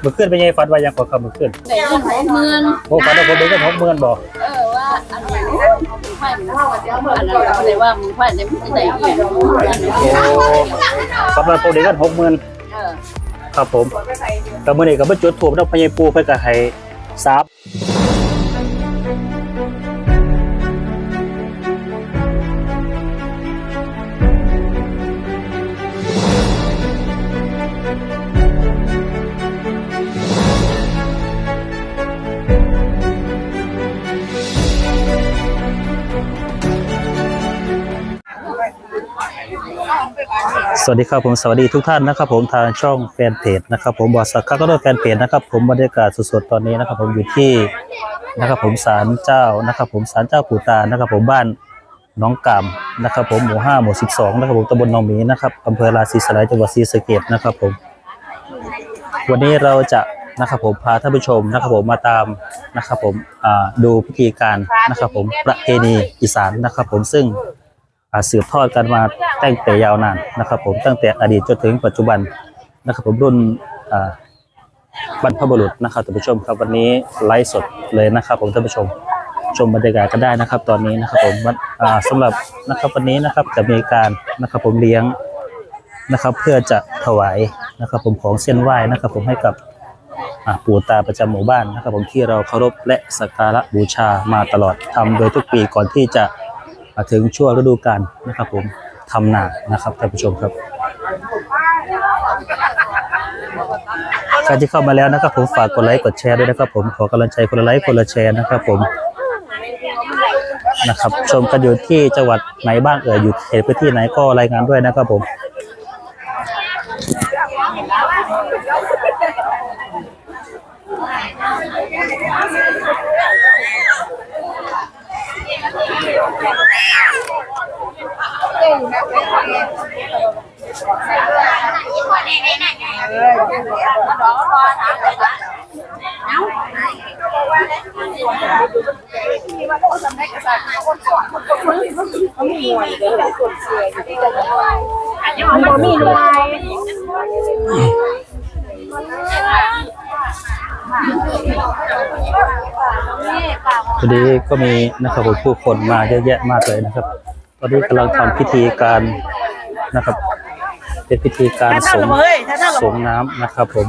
เมื่อคืนเป็นไงฝันว่ายังกว่าคำเมื่อคืนแต่เงินหกหมื่นโอ้ฝันว่าผมได้เงินหกหมื่นบอกเออว่าอันไหนมึงไฟมึงอันนั้นก็เลยว่ามึงไฟได้มึงได้อีกอันนี้โอ้ฝันว่าผมได้เงินหกหมื่นเออครับผมกับมื่อนี้ก็มาจุดถูกน้องพญายปูเพื่อก็ให้ซับ สวัสดีครับผมสวัสดีทุกท่านนะครับ ผมทางช่องแฟนเพจนะครับ ผมบอสสักก็ด้วยแฟนเพจนะครับ ผมบรรยากาศสดๆตอนนี้นะครับ ผมอยู่ที่นะครับ ผมศาลเจ้านะครับ ผมศาลเจ้าปู่ตานะครับ ผมบ้านน้องกำนะครับ ผมหมู่ห้าหมู่สิบสองนะครับผมตำบลหนองหมีนะครับอำเภอราศีสไลยจังหวัดศรีสะเกษนะครับ ผม วันนี้เราจะนะครับผมพาท่านผู้ชมนะครับผมมาตามนะครับ ผมดูพิธีการนะครับ ผมประเพณีอีสานนะครับ ผมซึ่ง สืบทอดกันมาตั้งแต่ยาวนานนะครับ ผมตั้งแต่อดีตจนถึงปัจจุบันนะครับ ผมรุ่นบรรพบุรุษนะครับท่านผู้ชมครับวันนี้ไลฟ์สดเลยนะครับ ผมท่านผู้ชมชมบรรยากาศกันได้นะครับ ตอนนี้นะครับผมวันอ่าสำหรับนะครับวันนี้นะครับจะมีการนะครับผมเลี้ยงนะครับ เพื่อจะถวายนะครับ ผมของเส้นไหว้นะครับ ผมให้กับปู่ตาประจำหมู่บ้านนะครับ ผมที่เราเคารพและสักการะบูชามาตลอดทำโดยทุกปีก่อนที่จะ ถึงช่วงฤดูกาลนะครับ ผมทำนานะครับท่านผู้ชมครับใครที่เข้ามาแล้วนะครับ ผมฝากกดไลค์กดแชร์ด้วยนะครับ ผมขอกำลังใจคนละไลค์คนละแชร์นะครับ ผมนะครับ ชมกันอยู่ที่จังหวัดไหนบ้างเอ่ยอยู่เขตพื้นที่ไหนก็รายงานด้วยนะครับผม มันมีลายวันนี้ก็มีนะครับผู้คนมาเยอะแยะมากเลยนะครับ ตอนนี้กำลังทำพิธีการนะครับ เป็นพิธีการสงสงน้ำนะครับผม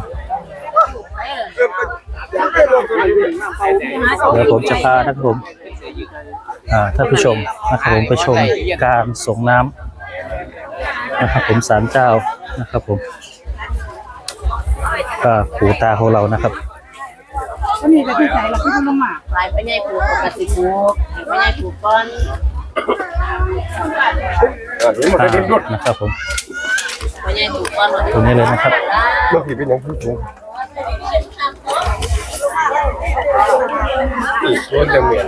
เดี๋ยวผมจะพานะครับผมอ่าท่านผู้ชมนะครับผมไปชมการสงน้ำนะครับผมศาลเจ้านะครับผมก็ปู่ตาของเรานะครับก็มีแต่ที่ใจเราที่ต้องมาลายไปใหญ่ผูกกับสิผูกไปใหญ่ผูกก้อน อ่านะครับผมไปใหญ่ผูกก้อนตรงนี้เลยนะครับเมื่อกี้เป็นยังผู้ชมอีกรถยังเหมือน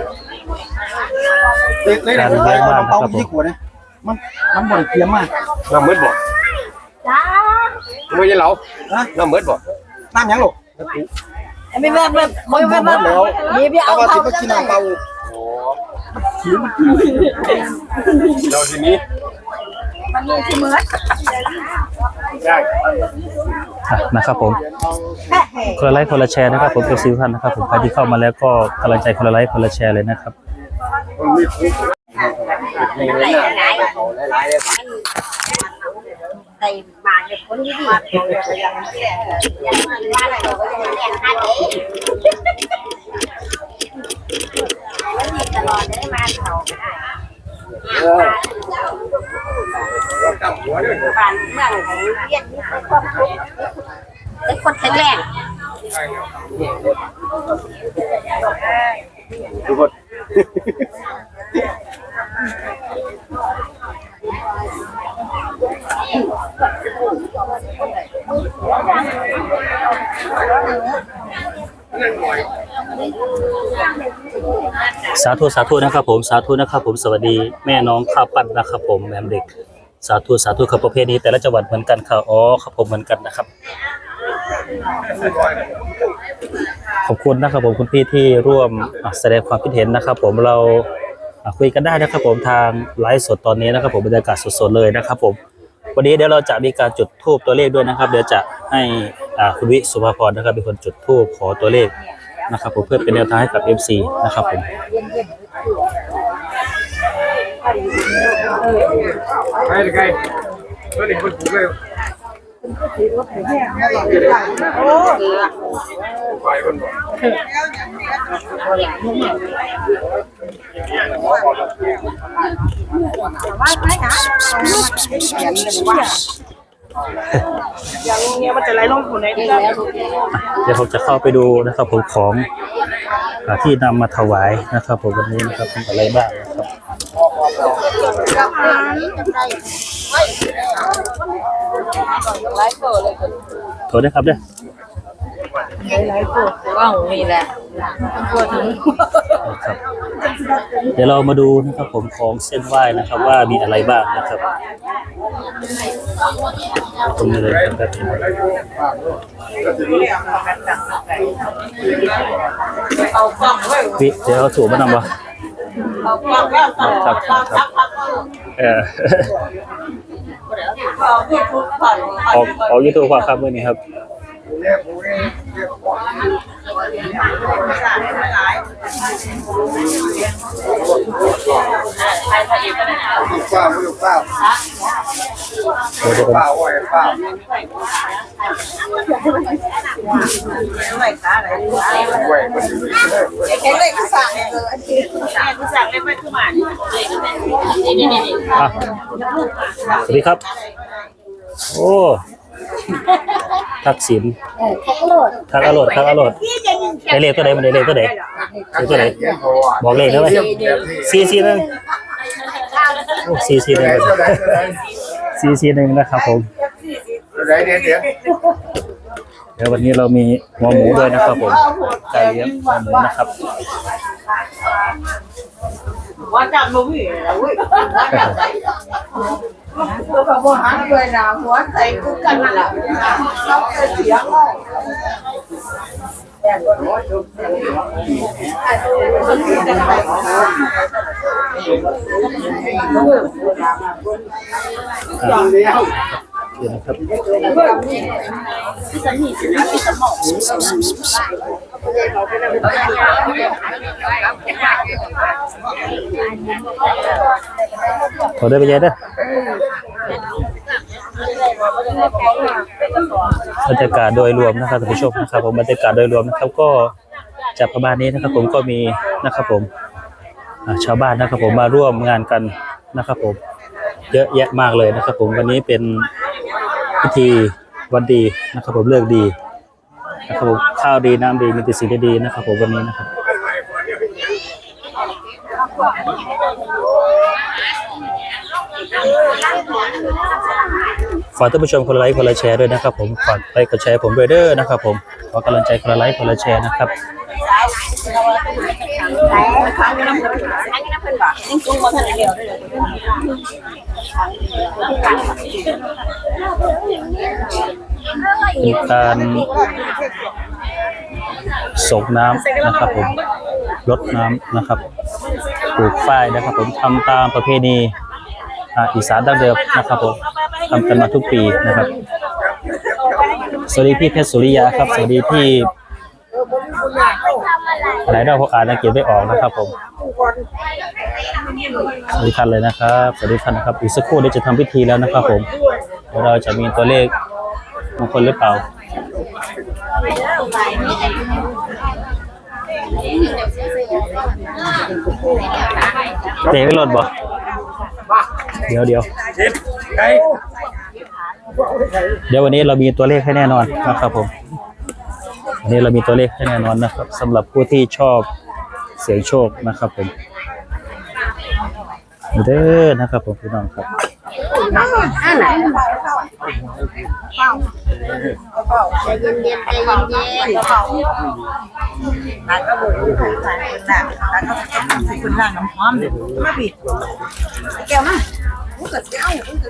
เลยเลยเลยเลยเอาน้ำเปล่าที่ขวดนะมันน้ำบริเทียมมากน้ำมืดบ่จ้าไม่ใช่เรานะน้ำมืดบ่น้ำยังหรอกไม่แบบแบบไม่แบบแบบแล้วมีพี่เอาเอาว่าเขาที่มากินน้ำเปล่า เราทีนี้อะนะครับผมคนละไลค์คนละแชร์นะครับผมเป็นซิวท่านนะครับผมใครที่เข้ามาแล้วก็กำลังใจคนละไลค์คนละแชร์เลยนะครับมันมีคุกมีหลายหลายหลายเลยใส่บาทเลยคนที่ดียังมันว่าอะไรเราก็จะแย่งค่าเอง แล้วมีตลอดได้มาเขาก็ได้กำหัวด้วยบ้านเมืองของเรียนนี่เป็นความทุกข์เป็นคนแข็งแรงทุกคน สาธุสาธุนะครับผมสาธุนะครับผมสวัสดีแม่น้องข้าวปั้นนะครับผมแม่เด็ก สาธุสาธุครับประเพณีแต่ละจังหวัดเหมือนกันค่ะอ๋อครับผมเหมือนกันนะครับ ขอบคุณนะครับผมคุณพี่ที่ร่วมอะแสดงความคิดเห็นนะครับผมเราอะคุยกันได้นะครับผมทางไลฟ์สดตอนนี้นะครับผมบรรยากาศสดๆเลยนะครับผมวันนี้เดี๋ยวเราจะมีการจุดทูบตัวเลขด้วยนะครับ เดี๋ยวจะให้อ่าคุณวิสุภาพรนะครับเป็นคนจุดทูบขอตัวเลข นะครับผมเพื่อเป็นแนวทางให้กับ FC นะครับผมใครใครก็เด็กคนถูกเลยไปคนบอก อย่างเงี้ยมันจะไหลลงถุนในนี้เดี๋ยวผมจะเข้าไปดูนะครับผมของที่นำมาถวายนะครับผมวันนี้นะครับมีอะไรบ้างนะครับโทษนะครับเด้อ ว่างนี่แหละนะครับเดี๋ยวเรามาดูนะครับผมของเส้นไหว้นะครับ ว่ามีอะไรบ้างนะครับตรงนี้เลยครับวิเดี๋ยวเอาถูกมานำวะครับครับครับเออออกออกยูทูบครับมื่อนี้ครับ เนี่ยผู้นี้เรียกว่าป้าไม่รู้ป้าเดี๋ยวเดี๋ยวผมป้าว่าป้าไหวมันอยู่ที่ไหนแค่เลยก็สั่งเลยก็สั่งเลยไม่ขึ้นมานี่นี่นี่นี่อะสวัสดีครับ โอ้ ทักษิณแค่โหลดทักอรรถทักอรรถได้เลขตัวไหนมันได้เลขตัวไหนเลขตัวไหนบอกเลขได้ไหมสี่สี่หนึ่งโอ้สี่สี่หนึ่งสี่สี่หนึ่งนะครับผมไหนเดี๋ยวเดี๋ยวเดี๋ยววันนี้เรามีหัวหมูด้วยนะครับผมไก่เลี้ยงหัวหมูนะครับว่าจับมือพี่แล้วเว้ย ตัวกับโบหันเลยนะหัวใส่กุ๊กกันนั่นแหละเราเสียงอะเดี๋ยวนะครับขอได้ไปเยอะเด้อ บรรยากาศโดยรวมนะครับท่านผู้ชมนะครับผมบรรยากาศโดยรวมนะครับก็จะประมาณนี้นะครับ ผมก็มีนะครับผมชาวบ้านนะครับผมมาร่วมงานกันนะครับผมเยอะแยะมากเลยนะครับ ผมวันนี้เป็นพิธีวันดีนะครับ ผมเลิกดีนะครับผมข้าวดีน้ำดีมีแต่สิ่งดีๆนะครับ ผมวันนี้นะครับ ฝากท่านผู้ชมคนละไลค์คนละแชร์ด้วยนะครับ ผมฝากไลค์กดแชร์ผมด้วยเด้อนะครับ ผมขอกำลังใจคนละไลค์คนละแชร์นะครับกาทันเดียวได้เลยมีการส่งน้ำนะครับผมลดน้ำนะครับปลูกฝ้ายนะครับ ผมทำตามประเพณี อีสานดั้งเดิมนะครับผมทำกันมาทุกปีนะครับ สวัสดีพี่เพชรสุริยาครับ สวัสดีพี่หลายดาวผมอ่านอังกฤษไม่ออกนะครับผม สวัสดีท่านเลยนะครับ สวัสดีท่านนะครับ อีกสักครู่เดี๋ยวจะทำพิธีแล้วนะครับผมเดี๋ยวเราจะมีตัวเลขมงคลหรือเปล่าเตะไม่หล่นบ่ เดี๋ยวเดี๋ยวไก่เดี๋ยววันนี้เรามีตัวเลขให้แน่นอนนะครับผมวันนี้เรามีตัวเลขให้แน่นอนนะครับสำหรับผู้ที่ชอบเสียงโชคนะครับผมเด้อนะครับผมพี่น้องครับอันไหน ใจเย็นเย็นใจเย็นเย็นตาก็บุญคุณตาคุณน่ะตาก็คุณน่ะน้ำหอมมาบิดแก้วมา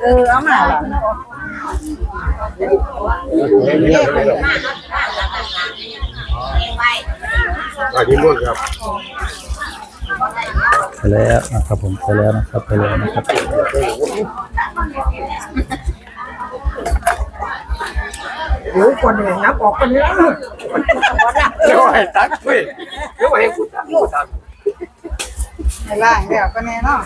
เออเอามาอาที่มุ่นครับไปแล้วนะครับผมไปแล้วนะครับไปแล้วนะครับ โอ้คนเนี่ยนับออกคนนี้เดี๋ยวให้ตัดเว้ยเดี๋ยวให้กูตัดกูตัดในล่างเดี๋ยวก็แน่เนาะ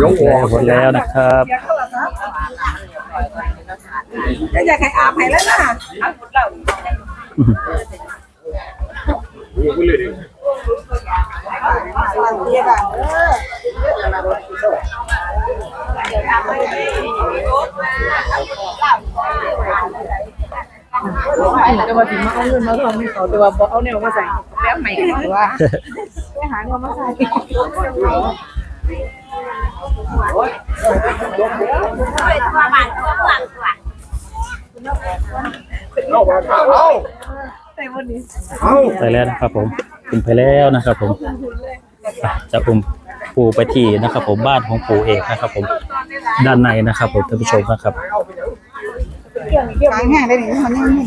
ยวหัวแล้วหมดแล้วนะครับก็อยากให้อาบให้แล้วนะกูเลยดิ เรียกอะเออจะมาถึงมาเอาเงินมาทองนี่เขาจะว่าบอกเอาเนี่ยมาใส่แล้วใหม่หรือว่าไปหาเงินมาใส่เอามาเอาเอาไปแล้วนะครับผมอุ้มไปแล้วนะครับผมจะอุ้มปู่ไปที่นะครับผมบ้านของปู่เอกนะครับผม ด้านในนะครับผมท่านผู้ชมนะครับขายแห้งได้หนิมันยังมีเ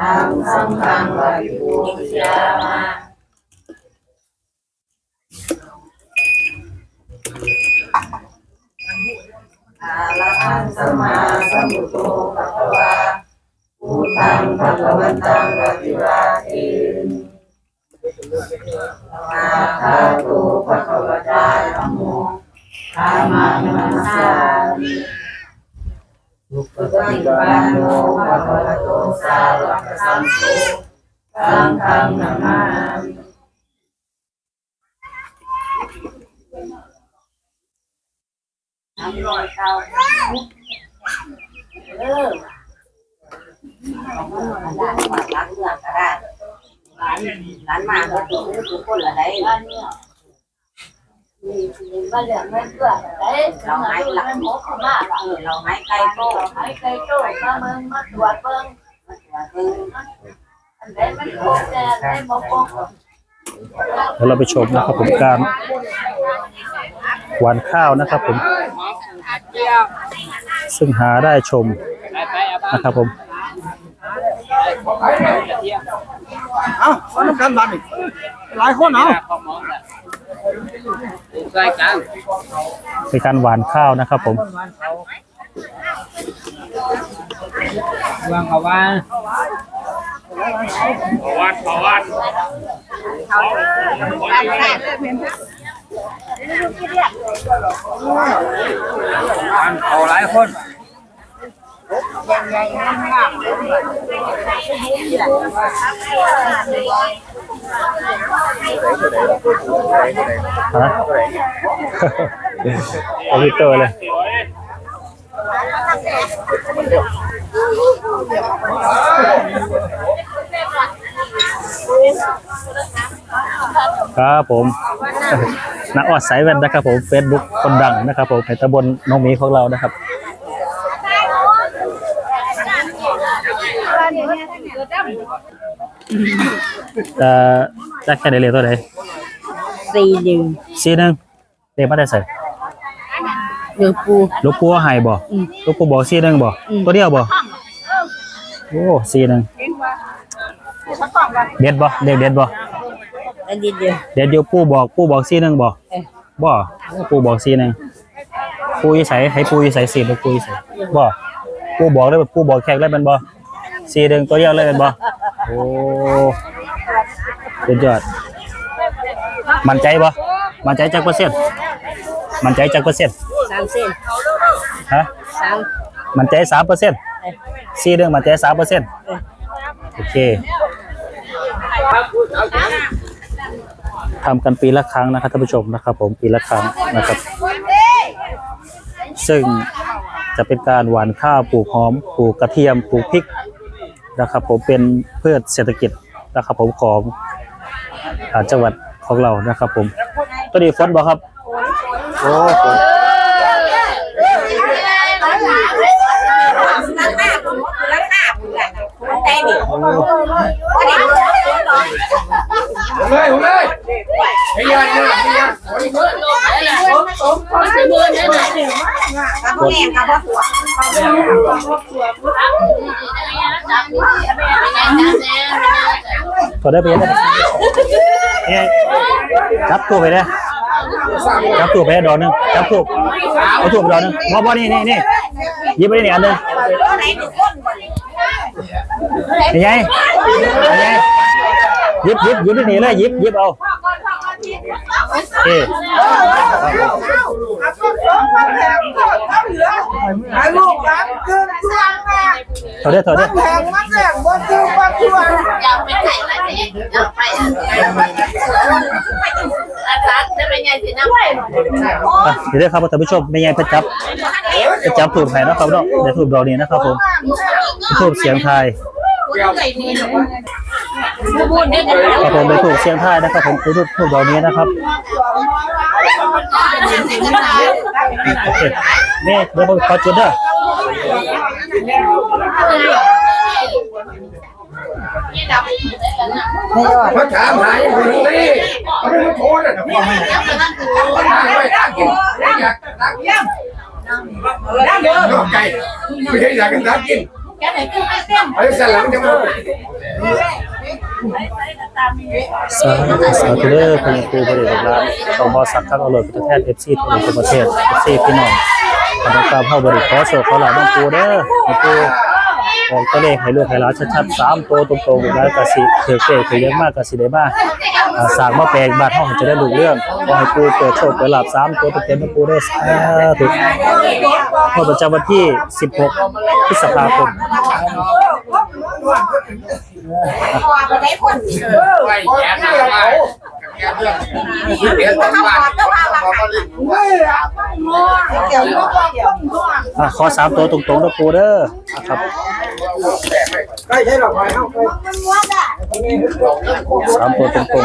อังธัมมังอภิปูชยามะมี ยามะอะระหังสัมมาสัมพุทโธภะคะวาพุทธังภะคะวันตังอภิวาเทมิอาคาโตภะคะวะตาธัมโมธัมมังนัมสามิปฏิปันโนภะคะวะโตสาวกสังโฆสังฆังนามามิเออของมันมันได้มาล้างเรื่องก็ได้ร้านร้านมาก็ถูกทุกคนละได้ ร้าเนี่ยมีมีบ้านเรือนไม่เพื่อได้เราให้หลักหมอเข้ามาเออเราให้ไก่โตให้ไก่โตมาเมืองมาตรวจเบิ่งมาตรวจเบิ่งอันไหนมันโกงแต่ได้บ่โกงแล้วเราไปชมนะครับผมการหวานข้าวนะครับผม ซึ่งหาได้ชมนะครับผมเอาเอาน้กันบันอีกหลายคนเอา เป็นการหวานข้าวนะครับผมวางเขาว่าวันต่อวันวันเขาหลายคน ฮะเอาพิเตอร์เลยครับผมนักออดสายแว่นนะครับผมเฟซบุ๊กคนดังนะครับผมในตำบลหน้องหมีของเรานะครับ เอ่อจะแค่ไหนเลยตัวไหนสี่หนึ่งซีหนึงเด็กมาได้ใส่เดือปูลูกปัวให้บ่ลูกปัวบอกซีหนึงบ่ตัวเดียวบ่โอ้ซีหนึงเด็ดบ่เด็กเด็ดบ่อันเดียวเด็ดอยู่ปู่บอกปู่บอกซีหนึงบ่บ่โอ้ปู่บอกซีหนึงปู่อยู่ไสให้ปู่อยู่ไสซีลูกปู่อยู่ไสบ่ปู่บอกเลยปู่บอกแขกเลยแมันบ่ซีหนึงตัวเดียวเลยแมันบ่ โอ้สุดยอด มั่นใจบ่มั่นใจจักเปอร์เซ็นต์มั่นใจจักเปอร์เซ็นต์สามเส้นฮะสามมันใจสามเปอร์เซ็นต์ซีเรื่องมันใจสามเปอร์เซ็นต์โอเคทำกันปีละครั้งนะครับท่านผู้ชมนะครับ ผมปีละครั้งนะครับ ซึ่งจะเป็นการหว่านข้าวปลูกหอมปลูกกระเทียมปลูกพริก นะครับผมเป็นพืชเศรษฐกิจนะครับผมของอจังหวัดของเรานะครับผมตัวนี้ฝนบ่ครับโอ้ฝนราคาผมราคาผมแหละมันได้ดิก็ได้เลยผมเลยไอ้ยันเนี่ยไอ้ยันกับแม่กับพ่อผัว ถอได้ไปยังไงเนี่ยจับตัวไปเลยจับตัวไปดอกนึงจับตัวเอาตัวไปดอกนึงบอบอนี่นี่นี่ยิบไปนี่อันนึงตัวไหนหนึ่งคนก่อนนี่ไงนี่ไงยิบยิบยิบนี่เลยยิบยิบเอาโอเค ไอ้ลูกหลานเกินช่วงแม่ ถ อดได้ถอดได้แข่งมันแข่งบนคือปัจจุบันยังไปไหนล่ะเนี่ยยังไปอาจารย์จะเป็นไงสินะเดี๋ยวได้ครับท่านผู้ชมไม่ไงไปจับไปจับถูกแผนนะครับเนาะเดี๋ยวถูกดอกนี้นะครับผมถูกเสียงไทยครับผมไปถูกเสียงไทยนะครับผมถูกถูกดอกนี้นะครับโอเคนี่เดี๋ยวผมขอจุดเด้อ มาถามหายอยู่นี่มันไม่โทษอะพ่อแม่มันหาไว้ตากินอยากตากินนอกไก่ไม่ใช่อยากกันตากินไอ้สลังจะมาสาธุสาธุเด้อพระครูบริวารร้านของบอสักทั้งอร่อยประเทศเอฟซีทั่วประเทศเอฟซีพี่น้องขอบคุณเข้าบริขอโชคขอลาบน้องปูเด้อน้องปู ออกตัวเลขให้ลูกให้หลานชัดๆสามตัวตรงๆแล้วก็สิถือเกถือเยอะมากก็สิได้มากอ่าสร้างมาแปลงบานห้องจะได้ลูกเรื่องขอให้ปูเปิดโชคเปิดหลาบสามตัวเต็มๆน้องปูเด้สาธุพอประจำวันที่ 16 พฤษภาคมตัวไปได้คนไปแย่มาว่า แย่เรื่องเดี๋ยวต้องบ้านบอกว่าเกี่ยวกับเกี่ยวอะขอสามตัวตรงๆนะปูเด้อนะครับใกล้ใช่หรอกไปเข้าไปสามตัวตรงๆ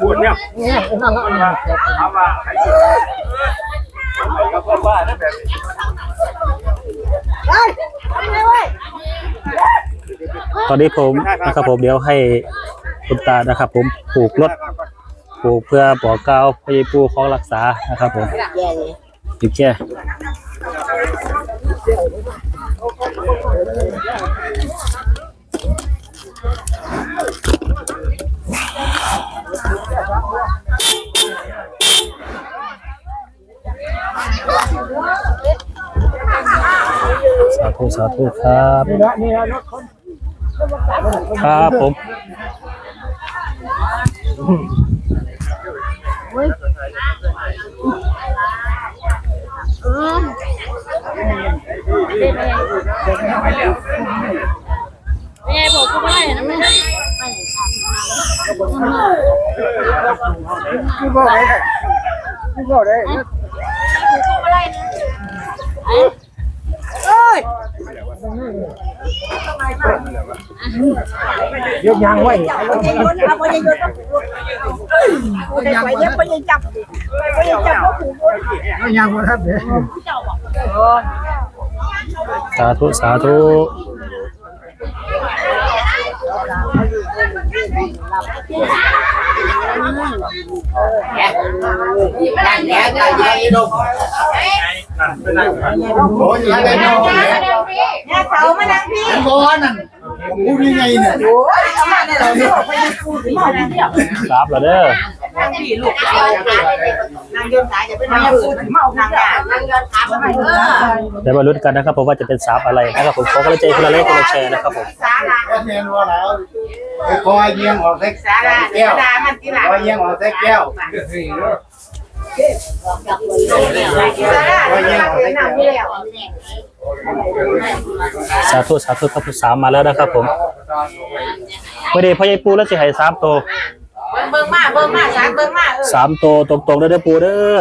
คุณเนี่ยเอามาก็พ่อบ้านนั่นแบบ ตอนนี้ผมนะครับผมเดี๋ยวให้คุณตานะครับ ผมปลูกรถปลูกเพื่อปอกกาวพยาปูของรักษานะครับผมหยิบแช่ ธุสาธุครับ ครับผมไม่ไงผมก็ไม่ได้นะไม่ได้คือบอกได้คือบอกได้ ยกยางไว้เอาไปยังยศไปยังไปยังจับไปยังจับก็ผูกยกยางไว้ครับเดี๋ยวสาธุสาธุนั่นแหละนั่นแหละโอ้ยอะไรเนาะเนี่ยเขามานั่งพี่ร้อนนั่น ผมพูดยังไงเนี่ยโอ้ยเขามาเนี่ยเราเนี่ยไปยังกูที่มานั่งเดียวครับเหรอเด้อนั่งพี่ลูกนั่งยนต์สายจะเป็นนั่งพูดเมานั่งอะนั่งยนต์ขาไปเออเดี๋ยวมาลุ้นกันนะครับผมว่าจะเป็นสามอะไรนะครับผมขอกำลังใจคนละเล็กคนละแชร์นะครับผมสาราก็เมนว่าแล้วคอยเยียงออกเซ็กสาราแก้วสารามันที่หลังคอยเยียงออกเซ็กแก้ว สาธุสาธุครับสามมาแล้วนะครับผมไม่ได้พ่อใหญ่ปูแล้วจะให้สามตัวเบิ่งมาเบิ่งมาสามเบิ่งมาเออสามตัวตรงๆเด้อเด้อปูเด้อ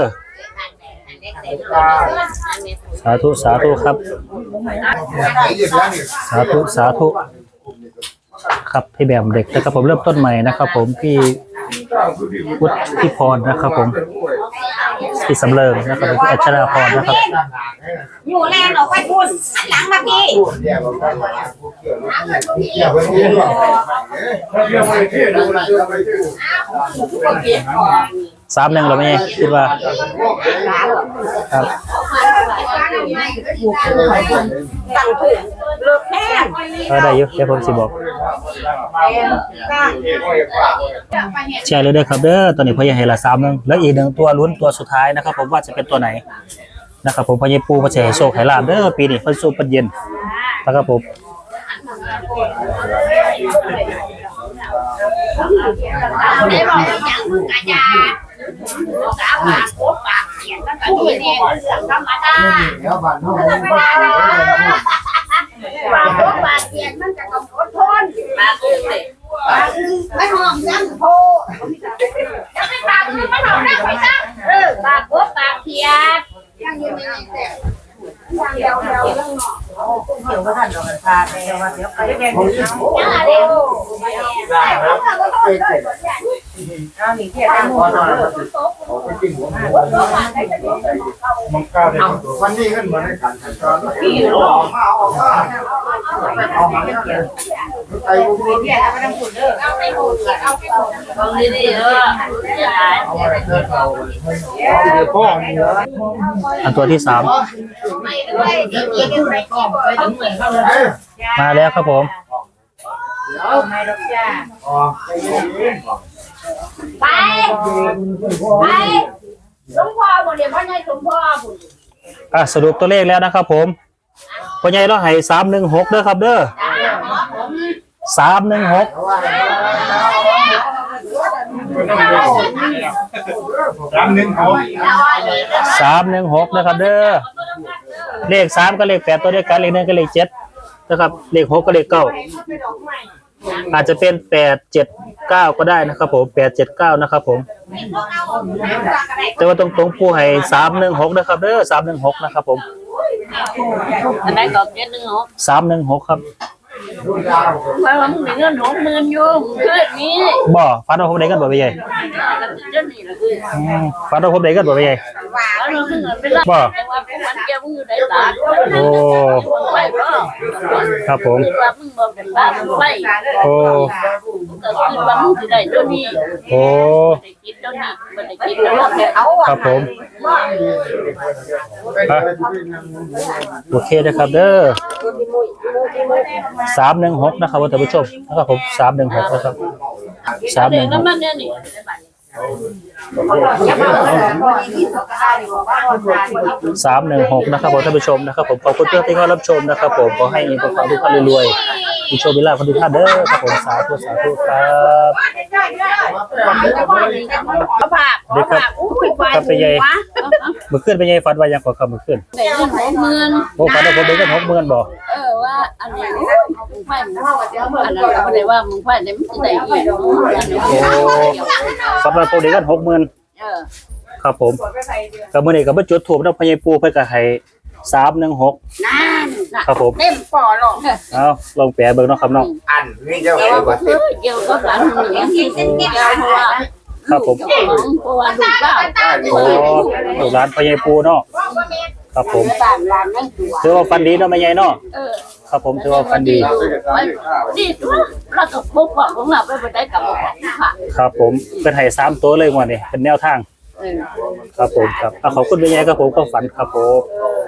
สาธุสาธุครับ สาธุสาธุครับพี่แบมเด็กนะครับผมเริ่มต้นใหม่นะครับผมพี่ วุฒิพรนะครับผมพี่สำเริงนะครับผมพี่อัชราพรนะครับ อยู่แลนออกไปพูดหันหลังมาพี่สามหนึ่งเราไม่คิดว่าครับ ตั้งถูกเลิกแห้งก็ได้อยุเดี๋ยวผมสิบอกตั้งแชร์เลยเด้อครับเด้อตอนนี้พอยังเห็นละสามหนึงแล้วอีกหนึ่งตัวลุ้นตัวสุดท้ายนะครับ ผมว่าจะเป็นตัวไหนนะครับผมพอยังปูพอจะให้โชคให้ลาบเด้อปีนี้เพิ่นสู้เพิ่นเย็นนะครับผมได้บอกอย่างมึงกะยา สาวปากโคปากเขียนตั้งแต่ที่นี่เรื่องธรรมดาปากโคปากเขียนมันจะต้องอดทนปากคือไม่หอมจังโพจะไม่ปากคือไม่หอมได้ไหมจ๊ะเออปากโคปากเขียนยังยังไม่แต่เดี๋ยวเดี๋ยวเดี๋ยวก็ท่านดอกพาเดี๋ยวว่าเดี๋ยวไปแกงยังอะไรเอาหนีเที่ยวได้หมดเลยวันนี้ขึ้นมาในการแข่งขันพี่หรอไอ้บุ้งเนี่ยไม่ต้องพูดเด้อเอาไปหมดเอาไปหมดตรงนี้นี่เออจะได้พ่อมีอันตัวที่สามไม่ด้วยที่มีกันไปที่บ่อยเหมือนกันมาแล้วครับผมไม่ดอ ไป ไปสมพ่อบุญเดี๋ยวพ่อใหญ่สมพ่อบุญอะสรุปตัวเลขแล้วนะครับผมพ่อใหญ่เราให้สามหนึ่งหกเด้อครับเด้อสามหนึ่งหกสามหนึ่งเขาสามหนึ่งหกนะครับเด้อเลขสามก็เลขแปดตัวเดียวกันเลขหนึ่งก็เลขเจ็ดนะครับเลขหกก็เลขเก้า อาจจะเป็นแปดเจ็ดเก้าก็ได้นะครับผมแปดเจ็ดเก้านะครับผม แต่ว่าตรงตรงๆผู้ให้สามหนึ่งหกนะครับเด้อสามหนึ่งหกนะครับผมอันไหนก็เจ็ดหนึ่งหกสามหนึ่งหกครับว่ามึงมีเงินหกหมื่นอยู่คืนนี้บ่ฟันเอาผมได้กันบ่ไปใหญ่กันเจ้านี่ละคืออืมฟันเอาผมได้กันบ่ไปใหญ่ว่าเราเงินเป็นไรบ่แต่ว่าพวกมันแกมึงอยู่ในตาโอ้ไปก็ ครับผมคือว่ามึงบอกเป็นบ้ามึงไปโอ้ก็คือว่ามึงสิได้เจ้านี่โอ้ได้กินเจ้านี่มันได้กินแล้วแกเอาครับผม อะโอเคนะครับเด้อสามหนึ่งหกนะครับท่านผู้ชมนะครับผมสามหนึ่งหกนะครับสามหเด็นึ่กงหแล้วกมันเนี่ยนี่ สามหนึ่งหกนะครับผมท่านผู้ชมนะครับผมขอบคุณเพื่อนที่เข้ารับชมนะครับผมขอให้มีความทุกท่านรวยๆ มีโชคมีลาคนทุกท่าเด้อครับผมสาธุสาธุครับเขาผากเขาผากอุ้ยควายหัวมือขึ้นเป็นไงฟันว่ายังขอคำมือขึ้นได้เงินหกหมื่นโอ้ฟันเอาผมเป็นกันหกหมื่นบ่เออว่าอันนี้มึงไฟมึงอันนั้นก็ไม่ได้ว่ามึงไฟเนี่ยมันจะได้อีกโอ้สำหรับผมเด็กกันหกหมื่นครับผมกับมื่อนี้กับมือจุดถูกนะพญายปูเพื่อกับให้ สามหนึ่งหกนั่นน่ะครับผมเต็มปอหรอกเอาลองแปลเบิ่งเนาะครับเนาะอันนี่เจ้าแต่เอ๋ว่าว่าคือเกี่ยวกับการเหนือที่เป็นเกี่ยวเพราะว่าครับผมเพราะว่าลูกเก้าโอ้ลูกหลานพญายปูเนาะครับผมบ้านร้านนั่นตัวถือว่าฟันดีเนาะแม่ใหญ่เนาะเออครับผมถือว่าฟันดีนี่ตัวเราก็ปุ๊บบอกของเราไปไปได้กับบอกค่ะครับผมเป็นให้สามตัวเลยงวันนี้เป็นแนวทางเออ ครับผมครับเอาขอบคุณแม่ใหญ่ครับผมก็ฝันครับผม เอ